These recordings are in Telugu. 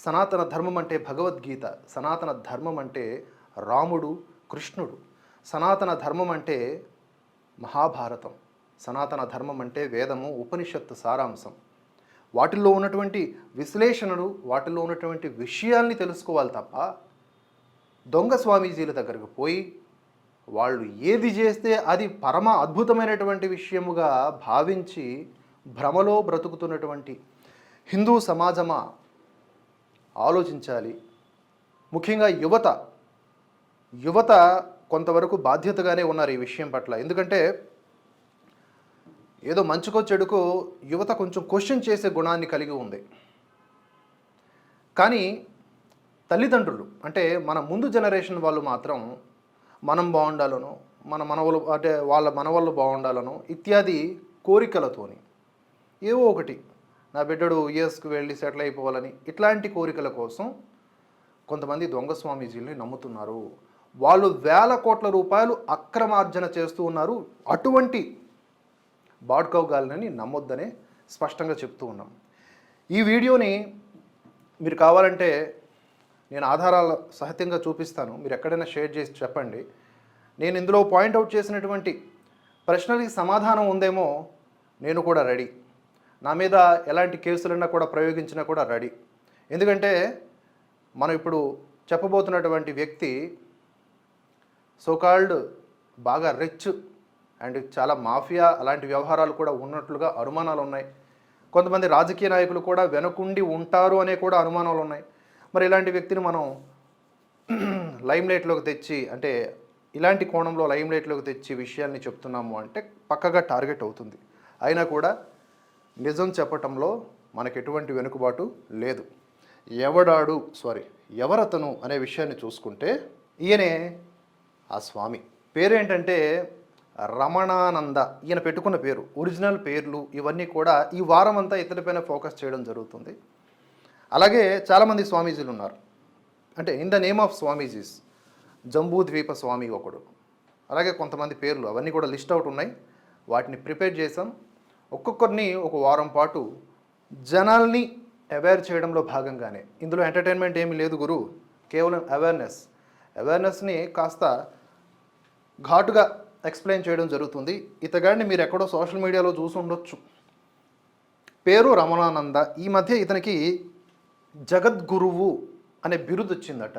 సనాతన ధర్మం అంటే భగవద్గీత సనాతన ధర్మం అంటే రాముడు కృష్ణుడు సనాతన ధర్మం అంటే మహాభారతం సనాతన ధర్మం అంటే వేదము ఉపనిషత్తు సారాంశం. వాటిల్లో ఉన్నటువంటి విశ్లేషణలు వాటిల్లో ఉన్నటువంటి విషయాల్ని తెలుసుకోవాలి తప్ప దొంగ స్వామీజీల దగ్గరకు పోయి వాళ్ళు ఏది చేస్తే అది పరమ అద్భుతమైనటువంటి విషయముగా భావించి భ్రమలో బ్రతుకుతున్నటువంటి హిందూ సమాజమా ఆలోచించాలి. ముఖ్యంగా యువత యువత కొంతవరకు బాధ్యతగానే ఉన్నారు ఈ విషయం పట్ల. ఎందుకంటే ఏదో మంచుకో చెడుకో యువత కొంచెం క్వశ్చన్ చేసే గుణాన్ని కలిగి ఉంది. కానీ తల్లిదండ్రులు అంటే మన ముందు జనరేషన్ వాళ్ళు మాత్రం మనం బాగుండాలను మన మనవలు అంటే వాళ్ళ మనవళ్ళు బాగుండాలను ఇత్యాది కోరికలతోని ఏవో ఒకటి నా బిడ్డడు యుఎస్కి వెళ్ళి సెటిల్ అయిపోవాలని ఇట్లాంటి కోరికల కోసం కొంతమంది దొంగ స్వామీజీల్ని నమ్ముతున్నారు. వాళ్ళు వేల కోట్ల రూపాయలు అక్రమార్జన చేస్తూ ఉన్నారు. అటువంటి బాడ్కవ్ గాలిని నమ్మొద్దనే స్పష్టంగా చెప్తూ ఉన్నాం. ఈ వీడియోని మీరు కావాలంటే నేను ఆధారాల సహితంగా చూపిస్తాను. మీరు ఎక్కడైనా షేర్ చేసి చెప్పండి. నేను ఇందులో పాయింట్అవుట్ చేసినటువంటి ప్రశ్నలకి సమాధానం ఉందేమో నేను కూడా రెడీ. నా మీద ఎలాంటి కేసులన్నా కూడా ప్రయోగించినా కూడా రెడీ. ఎందుకంటే మనం ఇప్పుడు చెప్పబోతున్నటువంటి వ్యక్తి సోకాల్డ్ బాగా రిచ్ అండ్ చాలా మాఫియా అలాంటి వ్యవహారాలు కూడా ఉన్నట్లుగా అనుమానాలు ఉన్నాయి. కొంతమంది రాజకీయ నాయకులు కూడా వెనకుండి ఉంటారు అనే కూడా అనుమానాలు ఉన్నాయి. మరి ఇలాంటి వ్యక్తిని మనం లైమ్లైట్లోకి తెచ్చి అంటే ఇలాంటి కోణంలో లైమ్లైట్లోకి తెచ్చి విషయాల్ని చెప్తున్నాము అంటే పక్కగా టార్గెట్ అవుతుంది. అయినా కూడా నిజం చెప్పటంలో మనకు ఎటువంటి వెనుకబాటు లేదు. ఎవడాడు సారీ ఎవరతను అనే విషయాన్ని చూసుకుంటే ఈయనే ఆ స్వామి. పేరేంటంటే రమణానంద. ఈయన పెట్టుకున్న పేరు ఒరిజినల్ పేర్లు ఇవన్నీ కూడా ఈ వారం అంతా ఇతడిపైన ఫోకస్ చేయడం జరుగుతుంది. అలాగే చాలామంది స్వామీజీలు ఉన్నారు. అంటే in the name of swamijis Jambudweepa స్వామి ఒకడు. అలాగే కొంతమంది పేర్లు అవన్నీ కూడా లిస్ట్ అవుట్ ఉన్నాయి. వాటిని ప్రిపేర్ చేసాం ఒక్కొక్కరిని ఒక వారం పాటు జనాల్ని అవేర్ చేయడంలో భాగంగానే. ఇందులో ఎంటర్టైన్మెంట్ ఏమీ లేదు గురు. కేవలం అవేర్నెస్ అవేర్నెస్ని కాస్త ఘాటుగా ఎక్స్ప్లెయిన్ చేయడం జరుగుతుంది. ఇతగాడిని మీరు ఎక్కడో సోషల్ మీడియాలో చూసి ఉండొచ్చు. పేరు రమణానంద. ఈ మధ్య ఇతనికి జగద్గురువు అనే బిరుదు వచ్చిందట.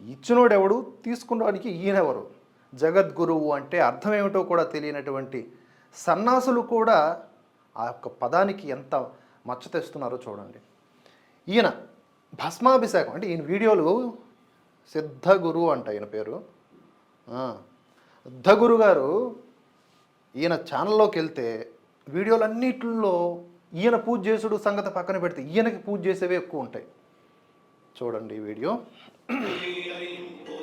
ఇచ్చినోడెవడు? తీసుకున్నవాడికి ఈయనెవరు? జగద్గురువు అంటే అర్థం ఏమిటో కూడా తెలియనటువంటి సన్నాసులు కూడా ఆ యొక్క పదానికి ఎంత మచ్చ తెస్తున్నారో చూడండి. ఈయన భస్మాభిషేకం అంటే ఈయన వీడియోలు సిద్ధగురు అంట ఈయన పేరు. ఆ, సిద్ధగురు గారు ఈయన ఛానల్లోకి వెళ్తే వీడియోలన్నిటిలో ఈయన పూజ చేసుడు సంగతి పక్కన పెడితే ఈయనకి పూజ చేసేవే ఎక్కువ ఉంటాయి. చూడండి ఈ వీడియో.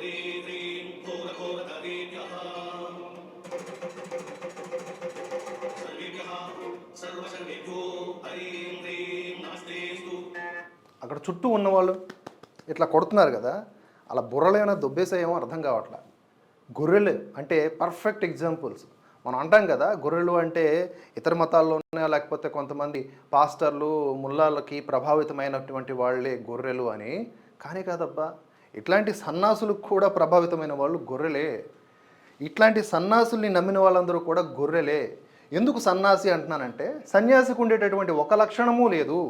అక్కడ చుట్టూ ఉన్నవాళ్ళు ఇట్లా కొడుతున్నారు కదా అలా బుర్రలేమైనా దొబ్బేసాయేమో అర్థం కావట్లా. గొర్రెలు అంటే పర్ఫెక్ట్ ఎగ్జాంపుల్స్ మనం అంటాం కదా గొర్రెలు అంటే ఇతర మతాల్లోనే లేకపోతే కొంతమంది పాస్టర్లు ముల్లాలకి ప్రభావితమైనటువంటి వాళ్ళే గొర్రెలు అని? కానీ కాదబ్బా ఇట్లాంటి సన్నాసులకు కూడా ప్రభావితమైన వాళ్ళు గొర్రెలే. ఇట్లాంటి సన్నాసుల్ని నమ్మిన వాళ్ళందరూ కూడా గొర్రెలే. ఎందుకు సన్నాసి అంటున్నానంటే సన్యాసికి ఉండేటటువంటి ఒక లక్షణము లేదు.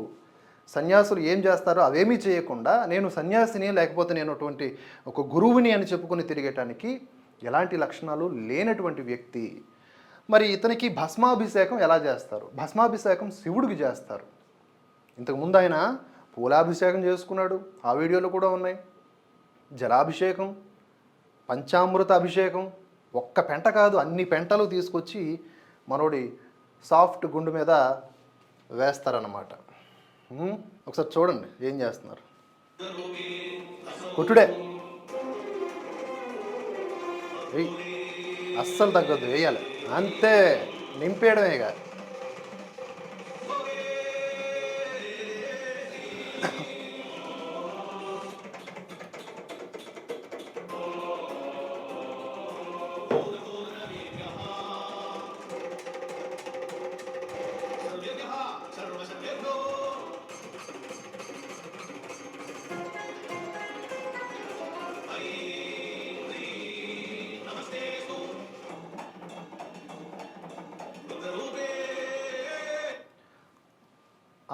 సన్యాసులు ఏం చేస్తారో అవేమీ చేయకుండా నేను సన్యాసిని లేకపోతే నేను అటువంటి ఒక గురువుని అని చెప్పుకొని తిరిగేటానికి ఎలాంటి లక్షణాలు లేనటువంటి వ్యక్తి. మరి ఇతనికి భస్మాభిషేకం ఎలా చేస్తారు? భస్మాభిషేకం శివుడికి చేస్తారు. ఇంతకుముందు ఆయన పూలాభిషేకం చేసుకున్నాడు. ఆ వీడియోలు కూడా ఉన్నాయి. జలాభిషేకం పంచామృత అభిషేకం ఒక్క పెంట కాదు అన్ని పెంటలు తీసుకొచ్చి మనోడి సాఫ్ట్ గుండు మీద వేస్తారన్నమాట. ఒకసారి చూడండి ఏం చేస్తున్నారు? కుట్టుడే. అస్సలు తగ్గదు వేయాలి. అంతే నింపేయడమేగా.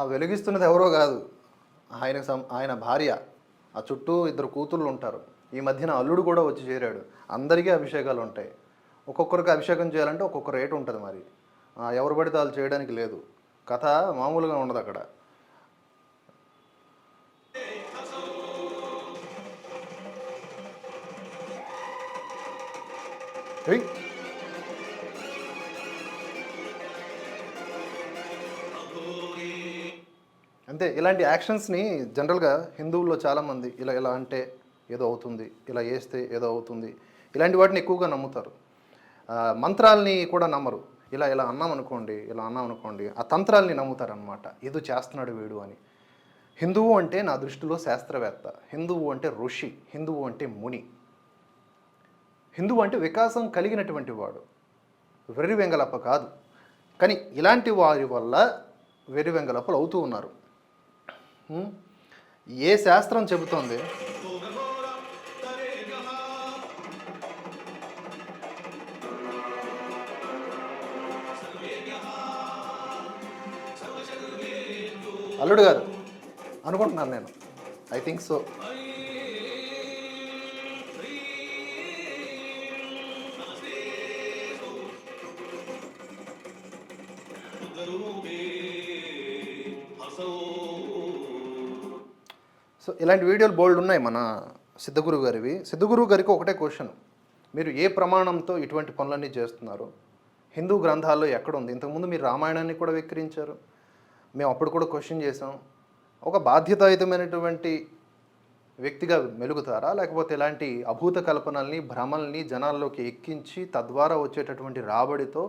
ఆ వెలిగిస్తున్నది ఎవరో కాదు. ఆయన ఆయన భార్య. ఆ చుట్టూ ఇద్దరు కూతుళ్ళు ఉంటారు. ఈ మధ్యన అల్లుడు కూడా వచ్చి చేరాడు. అందరికీ అభిషేకాలు ఉంటాయి. ఒక్కొక్కరికి అభిషేకం చేయాలంటే ఒక్కొక్క రేటు ఉంటుంది మరి. ఎవరు పడితే వాళ్ళు చేయడానికి లేదు. కథ మామూలుగా ఉండదు అక్కడ. ఏయ్! అంతే ఇలాంటి యాక్షన్స్ని జనరల్గా హిందువుల్లో చాలామంది ఇలా ఇలా అంటే ఏదో అవుతుంది ఇలా వేస్తే ఏదో అవుతుంది ఇలాంటి వాటిని ఎక్కువగా నమ్ముతారు. మంత్రాలని కూడా నమ్మరు. ఇలా ఇలా అన్నాం అనుకోండి ఇలా అన్నాం అనుకోండి ఆ తంత్రాల్ని నమ్ముతారనమాట ఏదో చేస్తున్నాడు వీడు అని. హిందువు అంటే నా దృష్టిలో శాస్త్రవేత్త. హిందువు అంటే ఋషి హిందువు అంటే ముని. హిందువు అంటే వికాసం కలిగినటువంటి వాడు. వెర్రి వెంగలప్ప కాదు. కానీ ఇలాంటి వారి వల్ల వెర్రి వెంగలప్పలు అవుతూ ఉన్నారు. ఏ శాస్త్రం చెబుతోంది? అల్లుడు గారు అనుకుంటున్నాను నేను. ఐ థింక్ సో ఇలాంటి వీడియోలు బోల్డ్ ఉన్నాయి మన సిద్ధగురు గారివి. సిద్ధగురు గారికి ఒకటే క్వశ్చన్ మీరు ఏ ప్రమాణంతో ఇటువంటి పనులన్నీ చేస్తున్నారు? హిందూ గ్రంథాల్లో ఎక్కడ ఉంది? ఇంతకుముందు మీరు రామాయణాన్ని కూడా విక్రించారు మేము అప్పుడు కూడా క్వశ్చన్ చేసాం ఒక బాధ్యతాయుతమైనటువంటి వ్యక్తిగా మెలుగుతారా? లేకపోతే ఇలాంటి అభూత కల్పనల్ని భ్రమల్ని జనాల్లోకి ఎక్కించి తద్వారా వచ్చేటటువంటి రాబడితో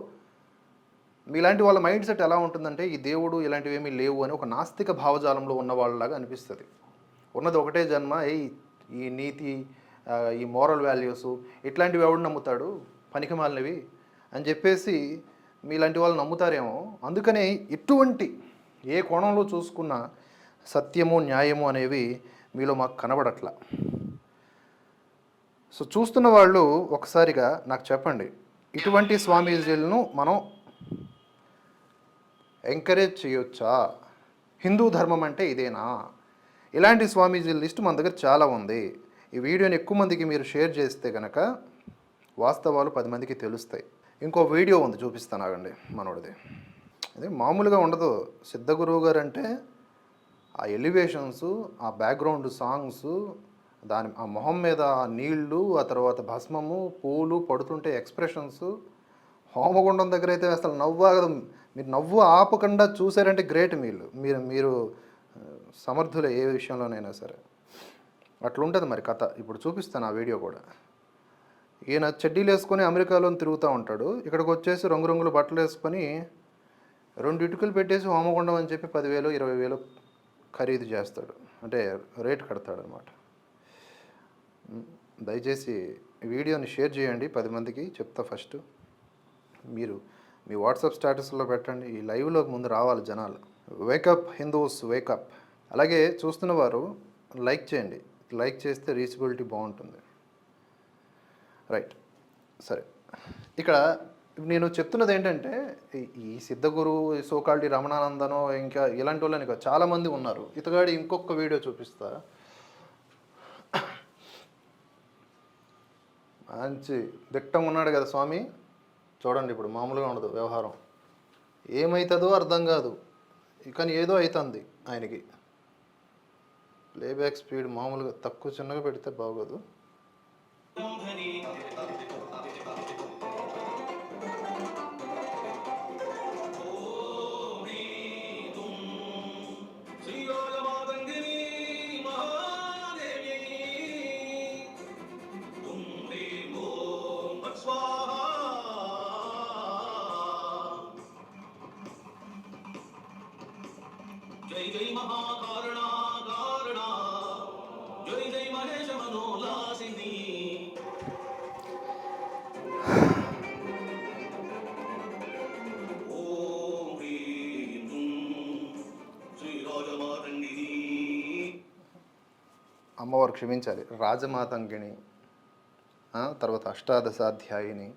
మీలాంటి వాళ్ళ మైండ్ సెట్ ఎలా ఉంటుందంటే ఈ దేవుడు ఇలాంటివి ఏమీ లేవు అని ఒక నాస్తిక భావజాలంలో ఉన్న వాళ్ళలాగా అనిపిస్తుంది. ఉన్నది ఒకటే జన్మ ఏ ఈ నీతి ఈ మోరల్ వాల్యూస్ ఇట్లాంటివి ఎవడు నమ్ముతాడు? పనికిమాలినవి అని చెప్పేసి మీలాంటి వాళ్ళు నమ్ముతారేమో. అందుకనే ఇటువంటి ఏ కోణంలో చూసుకున్నా సత్యము న్యాయము అనేవి మీలో మాకు కనబడట్లా. సో చూస్తున్న వాళ్ళు ఒకసారిగా నాకు చెప్పండి ఇటువంటి స్వామీజీలను మనం ఎంకరేజ్ చేయొచ్చా? హిందూ ధర్మం అంటే ఇదేనా? ఇలాంటి స్వామీజీల లిస్ట్ మన దగ్గర చాలా ఉంది. ఈ వీడియోని ఎక్కువ మందికి మీరు షేర్ చేస్తే కనుక వాస్తవాలు పది మందికి తెలుస్తాయి. ఇంకో వీడియో ఉంది చూపిస్తాను ఆగండి మనోడిది. అది మామూలుగా ఉండదు. సిద్ధగురువు గారు అంటే ఆ ఎలివేషన్స్ ఆ బ్యాక్గ్రౌండ్ సాంగ్స్ దాని ఆ మొహం మీద ఆ నీళ్ళు ఆ తర్వాత భస్మము పూలు పడుతుంటే ఎక్స్ప్రెషన్స్ హోమగుండం దగ్గర అయితే అసలు నవ్వు ఆగదు మీరు నవ్వు ఆపకుండా చూసారంటే గ్రేట్ మీరు మీరు మీరు సమర్థులే ఏ విషయంలోనైనా సరే. అట్లుంటుంది మరి కథ. ఇప్పుడు చూపిస్తాను ఆ వీడియో కూడా. ఈయన చెడ్డీలు వేసుకొని అమెరికాలో తిరుగుతూ ఉంటాడు. ఇక్కడికి వచ్చేసి రంగురంగుల బట్టలు వేసుకొని రెండు ఇటుకలు పెట్టేసి హోమగుండం అని చెప్పి పదివేలు ఇరవై వేలు ఖరీదు చేస్తాడు. అంటే రేట్ కడతాడు అనమాట దయచేసి వీడియోని షేర్ చేయండి. పది మందికి చెప్తా ఫస్ట్. మీరు మీ వాట్సాప్ స్టేటస్లో పెట్టండి. ఈ లైవ్లోకి ముందు రావాలి జనాలు. వేకప్ హిందూస్ వేకప్ అలాగే చూస్తున్న వారు లైక్ చేయండి. లైక్ చేస్తే రీచబిలిటీ బాగుంటుంది. రైట్ సరే. ఇక్కడ నేను చెప్తున్నది ఏంటంటే ఈ- సిద్ధగురు ఈ సోకాల్డి రమణానందనో ఇంకా ఇలాంటి వాళ్ళని కాదు, చాలామంది ఉన్నారు. ఇతగాడి ఇంకొక వీడియో చూపిస్తా. మంచి దిట్టంగా ఉన్నాడు కదా స్వామి. చూడండి ఇప్పుడు మామూలుగా ఉండదు వ్యవహారం. ఏమవుతుందో అర్థం కాదు. కానీ ఏదో అవుతుంది ఆయనకి ప్లేబ్యాక్ స్పీడ్ మామూలుగా తక్కువ చిన్నగా పెడితే బాగోదు Swallow. జై జై జై జై మహేష మనోలాసిని. అమ్మవారు క్షమించాలి. రాజమాతంగిణి తర్వాత అష్టాదశాధ్యాయిని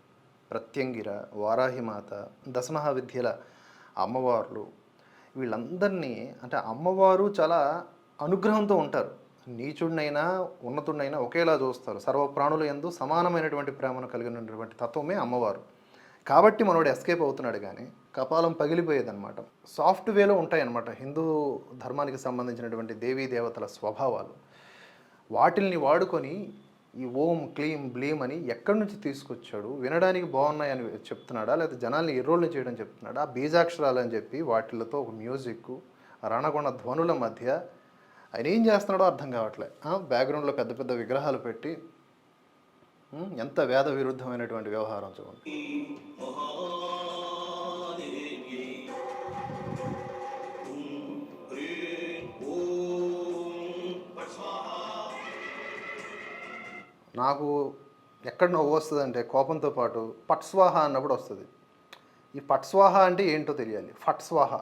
ప్రత్యంగిర వారాహిమాత దశమహావిద్యల అమ్మవార్లు వీళ్ళందరినీ అంటే అమ్మవారు చాలా అనుగ్రహంతో ఉంటారు. నీచుడినైనా ఉన్నతుడినైనా ఒకేలా చూస్తారు. సర్వ ప్రాణుల ఎందు సమానమైనటువంటి ప్రేమను కలిగినటువంటి తత్వమే అమ్మవారు. కాబట్టి మనోడు ఎస్కేప్ అవుతున్నాడు కానీ కపాలం పగిలిపోయేదన్నమాట. సాఫ్ట్ వేలో ఉంటాయన్నమాట హిందూ ధర్మానికి సంబంధించినటువంటి దేవీ దేవతల స్వభావాలు. వాటిల్ని వాడుకొని ఈ ఓం క్లీం బ్లీం అని ఎక్కడి నుంచి తీసుకొచ్చాడు? వినడానికి బాగున్నాయని చెప్తున్నాడా? లేదా జనాల్ని ఎర్రోళ్ళని చేయడం చెప్తున్నాడా? బీజాక్షరాలు అని చెప్పి వాటిలతో ఒక మ్యూజిక్ రణగొండ ధ్వనుల మధ్య ఆయన ఏం చేస్తున్నాడో అర్థం కావట్లే. బ్యాక్గ్రౌండ్లో పెద్ద పెద్ద విగ్రహాలు పెట్టి ఎంత వేద విరుద్ధమైనటువంటి వ్యవహారం చూడండి. నాకు ఎక్కడ నవ్వు వస్తుందంటే కోపంతో పాటు పట్స్వాహ అన్నప్పుడు వస్తుంది. ఈ పట్స్వాహ అంటే ఏంటో తెలియాలి. ఫట్స్వాహ.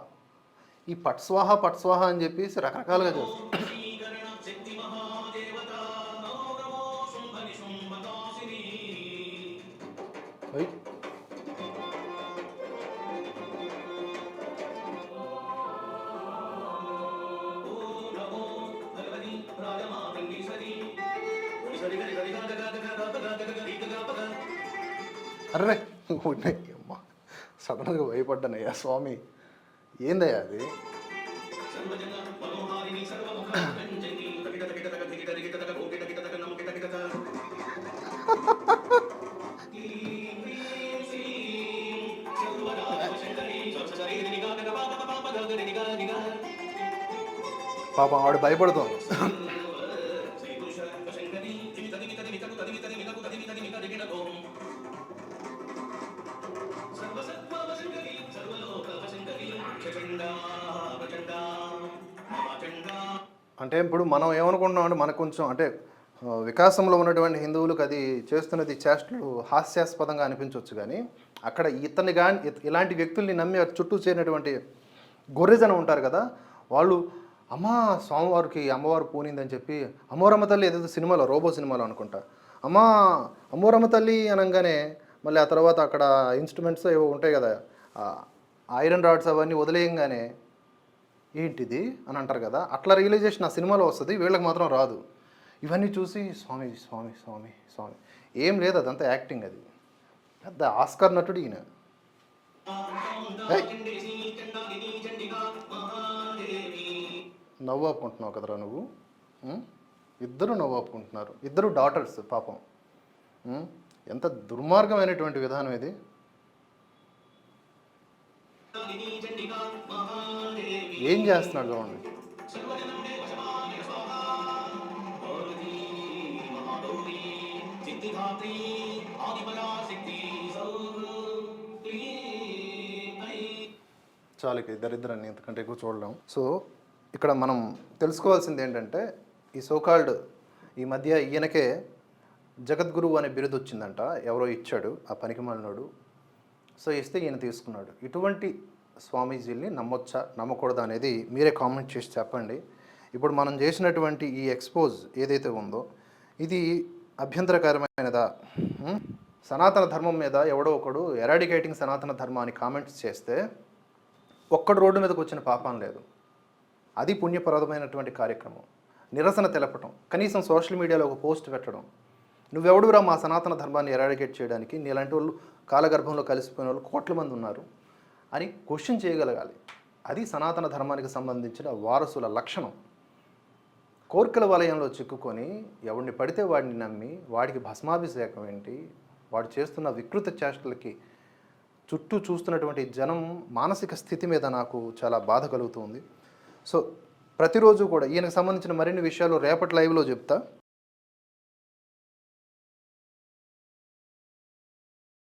ఈ పట్స్వాహ పట్స్వాహ అని చెప్పేసి రకరకాలుగా చేస్తారు. అర్రే ఉన్నాయి అమ్మా సడన్గా భయపడ్డానయ్యా స్వామి ఏందయ్యా అది సర్వజన మనోహారిణి సర్వముఖ అంటే ఇప్పుడు మనం ఏమనుకుంటున్నాం అంటే మనకు కొంచెం అంటే వికాసంలో ఉన్నటువంటి హిందువులకు అది చేస్తున్నది చేష్టలు హాస్యాస్పదంగా అనిపించవచ్చు కానీ అక్కడ ఇతని కానీ ఇలాంటి వ్యక్తుల్ని నమ్మి చుట్టూ చేరినటువంటి గొర్రెజనం ఉంటారు కదా వాళ్ళు అమ్మా స్వామివారికి అమ్మవారు పూనిందని చెప్పి అమ్మోరమ్మ తల్లి ఏదైతే సినిమాలో రోబో సినిమాలో అనుకుంటా అమ్మా అమ్మోరమ్మ తల్లి అనగానే మళ్ళీ ఆ తర్వాత అక్కడ ఇన్స్ట్రుమెంట్స్ ఏవో ఉంటాయి కదా ఐరన్ రాడ్స్ అవన్నీ వదిలేయంగానే ఏంటిది అని అంటారు కదా అట్లా రియలైజేషన్ ఆ సినిమాలో వస్తుంది వీళ్ళకి మాత్రం రాదు. ఇవన్నీ చూసి స్వామి స్వామి స్వామి స్వామి. ఏం లేదు అదంతా యాక్టింగ్ అది. పెద్ద ఆస్కార్ నటుడు ఈయన. నవ్వు ఆపుకుంటున్నావు కదరా నువ్వు? ఇద్దరు నవ్వు ఆపుకుంటున్నారు ఇద్దరు డాటర్స్ పాపం? ఎంత దుర్మార్గమైనటువంటి విధానం ఇది. ఏం చేస్తున్నాడు చూడండి. ఇక దరిద్రాన్ని ఎంతకంటే ఎక్కువ చూడలేం. సో ఇక్కడ మనం తెలుసుకోవాల్సింది ఏంటంటే ఈ సోకాల్డ్ ఈ మధ్య ఈయనకే జగద్గురువు అనే బిరుదు వచ్చిందంట. ఎవరో ఇచ్చాడు ఆ పనికిమాలినోడు సో ఇస్తే ఈయన తీసుకున్నాడు. ఇటువంటి స్వామీజీల్ని నమ్మొచ్చా నమ్మకూడదా అనేది మీరే కామెంట్ చేసి చెప్పండి. ఇప్పుడు మనం చేసినటువంటి ఈ ఎక్స్పోజ్ ఏదైతే ఉందో ఇది అభ్యంతరకరమైనదా? సనాతన ధర్మం మీద ఎవడో ఒకడు ఎరాడికేటింగ్ సనాతన ధర్మాన్ని కామెంట్స్ చేస్తే ఒక్కడు రోడ్డు మీదకి వచ్చిన పాపం లేదు. అది పుణ్యప్రదమైనటువంటి కార్యక్రమం. నిరసన తెలపటం కనీసం సోషల్ మీడియాలో ఒక పోస్ట్ పెట్టడం. నువ్వెవడురా మా సనాతన ధర్మాన్ని ఎరాడికేట్ చేయడానికి? నీలాంటి వాళ్ళు కాలగర్భంలో కలిసిపోయిన వాళ్ళు కోట్ల మంది ఉన్నారు. అని క్వశ్చన్ చేయగలగాలి. అది సనాతన ధర్మానికి సంబంధించిన వారసుల లక్షణం. కోర్కెల వలయంలో చిక్కుకొని ఎవడిని పడితే వాడిని నమ్మి వాడికి భస్మాభిషేకం ఏంటి వాడు చేస్తున్న వికృత చేష్టలకి చుట్టూ చూస్తున్నటువంటి జనం మానసిక స్థితి మీద నాకు చాలా బాధ కలుగుతుంది సో ప్రతిరోజు కూడా ఈయనకు సంబంధించిన మరిన్ని విషయాలు రేపటి లైవ్లో చెప్తా.